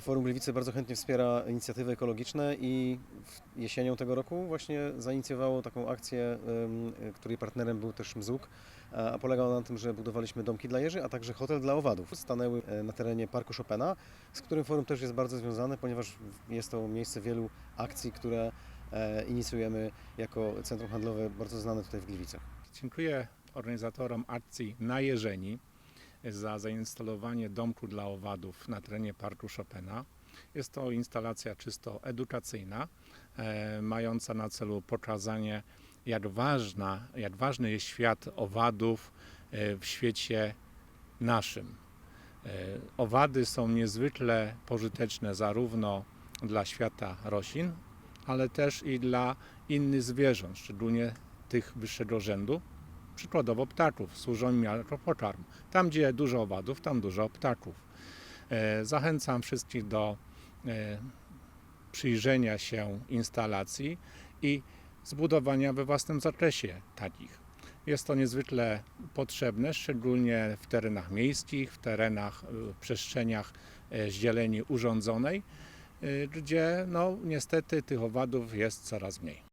Forum Gliwice bardzo chętnie wspiera inicjatywy ekologiczne i jesienią tego roku właśnie zainicjowało taką akcję, której partnerem był też Mzuk, a a polegało na tym, że budowaliśmy domki dla jeży, a także hotel dla owadów. Stanęły e, na terenie Parku Chopina, z którym forum też jest bardzo związane, ponieważ jest to miejsce wielu akcji, które e, inicjujemy jako centrum handlowe bardzo znane tutaj w Gliwicach. Dziękuję organizatorom akcji na Jeżeni za zainstalowanie domku dla owadów na terenie Parku Chopina. Jest to instalacja czysto edukacyjna, e, mająca na celu pokazanie, jak, ważna, jak ważny jest świat owadów e, w świecie naszym. E, owady są niezwykle pożyteczne zarówno dla świata roślin, ale też i dla innych zwierząt, szczególnie tych wyższego rzędu, przykładowo ptaków, służą im jako pokarm. Tam, gdzie dużo owadów, tam dużo ptaków. E, Zachęcam wszystkich do e, przyjrzenia się instalacji i zbudowania we własnym zakresie takich. Jest to niezwykle potrzebne, szczególnie w terenach miejskich, w terenach, e, przestrzeniach e, zieleni urządzonej, gdzie no, niestety tych owadów jest coraz mniej.